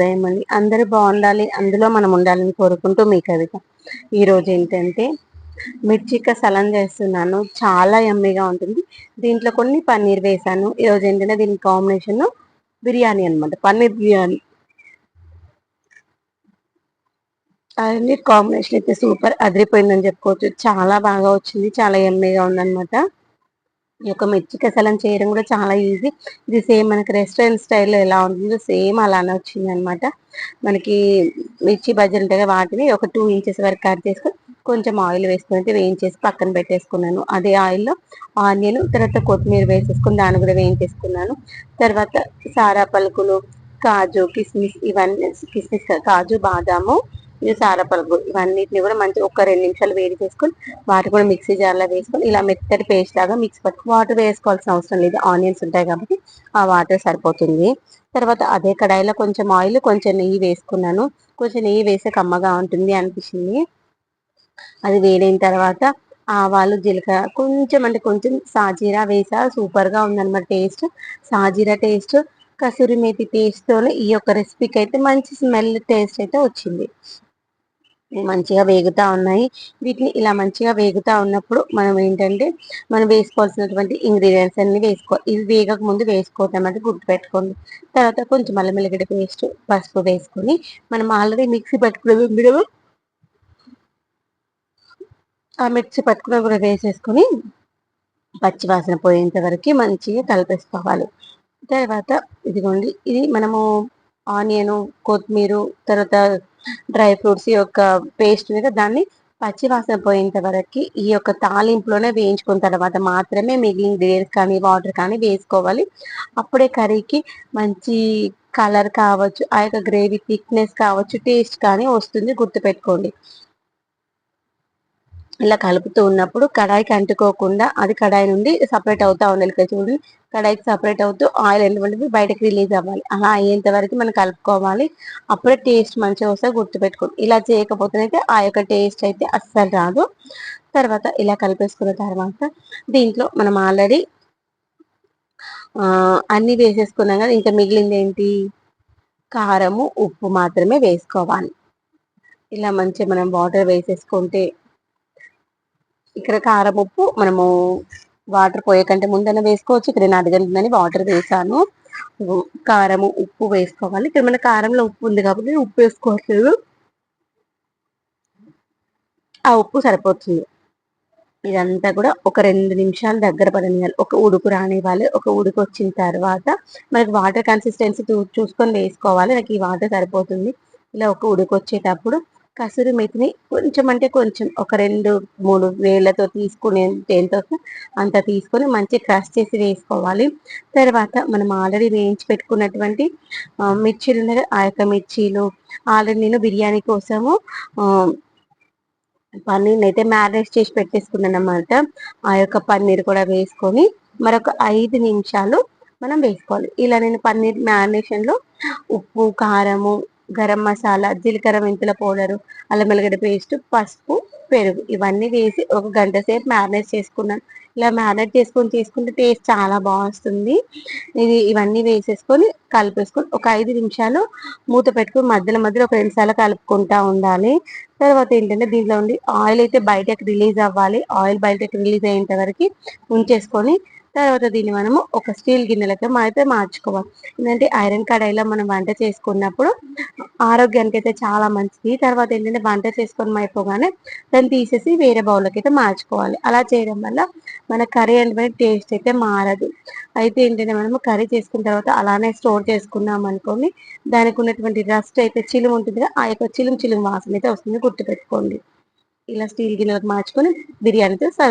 దయమండి అందరూ బాగుండాలి. అందులో మనం ఉండాలని కోరుకుంటూ మీ కవిత. ఈరోజు ఏంటంటే మిర్చిక సలం చేస్తున్నాను. చాలా ఎమ్మీగా ఉంటుంది. దీంట్లో కొన్ని పన్నీర్ వేసాను. ఈరోజు ఏంటంటే దీని కాంబినేషన్ బిర్యానీ అనమాట పన్నీర్ బిర్యానీ. అవన్నీ కాంబినేషన్ అయితే సూపర్. అదిరిపోయిందని చెప్పుకోవచ్చు. చాలా బాగా వచ్చింది. చాలా ఎమ్మీగా ఉందన్నమాట. ఈ యొక్క మిర్చి కసలం చేయడం కూడా చాలా ఈజీ. ఇది సేమ్ మనకి రెస్టారెంట్ స్టైల్లో ఎలా ఉంటుందో సేమ్ అలానే వచ్చింది అనమాట మనకి మిర్చి బజ్జీలు ఉంటాయి వాటిని ఒక టూ ఇంచెస్ వరకు కట్ చేసుకొని కొంచెం ఆయిల్ వేసుకుని వేయించేసి పక్కన పెట్టేసుకున్నాను. అదే ఆయిల్లో ఆనియన్ తర్వాత కొత్తిమీర వేసేసుకుని దాన్ని కూడా వేయించేసుకున్నాను. తర్వాత సారా పలుకులు కాజు కిస్మిస్ ఇవన్నీ కిస్మిస్ కాజు బాదాము ఇది సారపలుగు ఇవన్నిటిని కూడా మంచి ఒక రెండు నిమిషాలు వేడి చేసుకొని వాటి కూడా మిక్సీ జార్లో వేసుకొని ఇలా మెత్తటి పేస్ట్ లాగా మిక్స్ పట్టు వాటర్ వేసుకోవాల్సిన అవసరం లేదు. ఆనియన్స్ ఉంటాయి కాబట్టి ఆ వాటర్ సరిపోతుంది. తర్వాత అదే కడాయిలో కొంచెం ఆయిల్ కొంచెం నెయ్యి వేసుకున్నాను. కొంచెం నెయ్యి వేసే కమ్మగా ఉంటుంది అనిపించింది. అది వేడైన తర్వాత ఆవాలు జీలకర్ర కొంచెం అంటే కొంచెం సాజీరా వేసా. సూపర్గా ఉందన్నమాట టేస్ట్. సాజీరా టేస్ట్ కసూరి మేతి టేస్ట్తోనే ఈ యొక్క రెసిపీకి అయితే మంచి స్మెల్ టేస్ట్ అయితే వచ్చింది. మంచిగా వేగుతా ఉన్నాయి. వీటిని ఇలా మంచిగా వేగుతా ఉన్నప్పుడు మనం ఏంటంటే మనం వేసుకోవాల్సినటువంటి ఇంగ్రీడియంట్స్ అన్ని వేసుకో ఇవి వేగక ముందు వేసుకోవటం అంటే గుర్తుపెట్టుకోండి. తర్వాత కొంచెం అల్లం పేస్ట్ పసుపు వేసుకొని మనం ఆల్రెడీ మిక్సీ పట్టుకునే ఆ మిర్చి పట్టుకున్న కూడా వేసేసుకొని పచ్చివాసన పోయేంత వరకు మంచిగా కలిపేసుకోవాలి. తర్వాత ఇదిగోండి ఇది మనము ఆనియను కొత్తిమీర తర్వాత డ్రై ఫ్రూట్స్ యొక్క పేస్ట్ మీద దాన్ని పచ్చివాసన పోయేంత వరకు ఈ యొక్క తాలింపులోనే వేయించుకున్న తర్వాత మాత్రమే మిగిలిన గ్రేవ్స్ కానీ వాటర్ కానీ వేసుకోవాలి. అప్పుడే కర్రీకి మంచి కలర్ కావచ్చు ఆ యొక్క గ్రేవీ థిక్నెస్ కావచ్చు టేస్ట్ కానీ వస్తుంది గుర్తుపెట్టుకోండి. ఇలా కలుపుతూ ఉన్నప్పుడు కడాయికి అంటుకోకుండా అది కడాయి నుండి సపరేట్ అవుతా ఉండాలి ఇక్కడ చూడండి కడాయికి సపరేట్ అవుతూ ఆయిల్ ఎందుకంటే బయటకు రిలీజ్ అవ్వాలి. అలా అయ్యేంత వరకు మనం కలుపుకోవాలి. అప్పుడే టేస్ట్ మంచిగా వస్తే గుర్తుపెట్టుకోండి. ఇలా చేయకపోతేనైతే ఆ యొక్క టేస్ట్ అయితే అస్సలు రాదు. తర్వాత ఇలా కలిపేసుకున్న తర్వాత దీంట్లో మనం ఆల్రెడీ అన్నీ వేసేసుకున్నాం కదా. ఇంకా మిగిలింది ఏంటి? కారము ఉప్పు మాత్రమే వేసుకోవాలి. ఇలా మంచిగా మనం వాటర్ వేసేసుకుంటే ఇక్కడ కారం ఉప్పు మనము వాటర్ పోయేకంటే ముందైనా వేసుకోవచ్చు. ఇక్కడ నేను అడగంటుందని వాటర్ వేసాను. కారము ఉప్పు వేసుకోవాలి. ఇక్కడ మన కారంలో ఉప్పు ఉంది కాబట్టి ఉప్పు వేసుకోవట్లేదు. ఆ ఉప్పు సరిపోతుంది. ఇదంతా కూడా ఒక రెండు నిమిషాలు దగ్గర పడనివ్వాలి ఒక ఉడుకు రానివ్వాలి. ఒక ఉడుకు వచ్చిన తర్వాత మనకి వాటర్ కన్సిస్టెన్సీ చూసుకొని వేసుకోవాలి. నాకు ఈ వాటర్ సరిపోతుంది. ఇలా ఒక ఉడుకు వచ్చేటప్పుడు కసూరి మెతిని కొంచెం అంటే కొంచెం ఒక రెండు మూడు వేళ్ళతో తీసుకునే దేంతో అంత తీసుకొని మంచి క్రష్ చేసి వేసుకోవాలి. తర్వాత మనం ఆల్రెడీ వేయించి పెట్టుకున్నటువంటి మిర్చీలు ఉన్నాయి ఆ యొక్క మిర్చీలు ఆల్రెడీ నేను బిర్యానీ కోసము పన్నీర్ని అయితే మ్యారినేట్ చేసి పెట్టేసుకున్నాను అనమాట ఆ యొక్క పన్నీర్ కూడా వేసుకొని మరొక ఐదు నిమిషాలు మనం వేసుకోవాలి. ఇలా నేను పన్నీర్ మ్యారినేషన్లో ఉప్పు కారము గరం మసాలా జీలకర్ర మెంతుల పౌడరు అల్లం వెల్లిగడ్డ పేస్ట్ పసుపు పెరుగు ఇవన్నీ వేసి ఒక గంట సేపు మ్యారినేట్ చేసుకున్నాను. ఇలా మ్యారినేట్ చేసుకొని చేసుకుంటే టేస్ట్ చాలా బాగుంటుంది ఇది ఇవన్నీ వేసేసుకొని కలిపేసుకొని ఒక ఐదు నిమిషాలు మూత పెట్టుకొని మధ్యలో మధ్యలో ఒక రెండు సార్లు కలుపుకుంటా ఉండాలి. తర్వాత ఏంటంటే దీంట్లో ఉండి ఆయిల్ అయితే బయటకు రిలీజ్ అవ్వాలి. ఆయిల్ బయటకు రిలీజ్ అయ్యేంత వరకు ఉంచేసుకొని తర్వాత దీన్ని మనము ఒక స్టీల్ గిన్నెలతో అయితే మార్చుకోవాలి. ఏంటంటే ఐరన్ కడాయిలో మనం వంట చేసుకున్నప్పుడు ఆరోగ్యానికి అయితే చాలా మంచిది. తర్వాత ఏంటంటే వంట చేసుకొని అయిపోగానే దాన్ని తీసేసి వేరే బౌల్లోకి అయితే మార్చుకోవాలి. అలా చేయడం వల్ల మన కర్రీ అంటే టేస్ట్ అయితే మారదు. అయితే ఏంటంటే మనము కర్రీ చేసుకున్న తర్వాత అలానే స్టోర్ చేసుకున్నాం అనుకోండి దానికి ఉన్నటువంటి రస్ట్ అయితే చిలుము ఉంటుంది ఆ యొక్క చిలుము చిలుము వాసన అయితే వస్తుంది గుర్తుపెట్టుకోండి. ఇలా స్టీల్ గిన్నెలకు మార్చుకొని బిర్యానీతో సర్వ్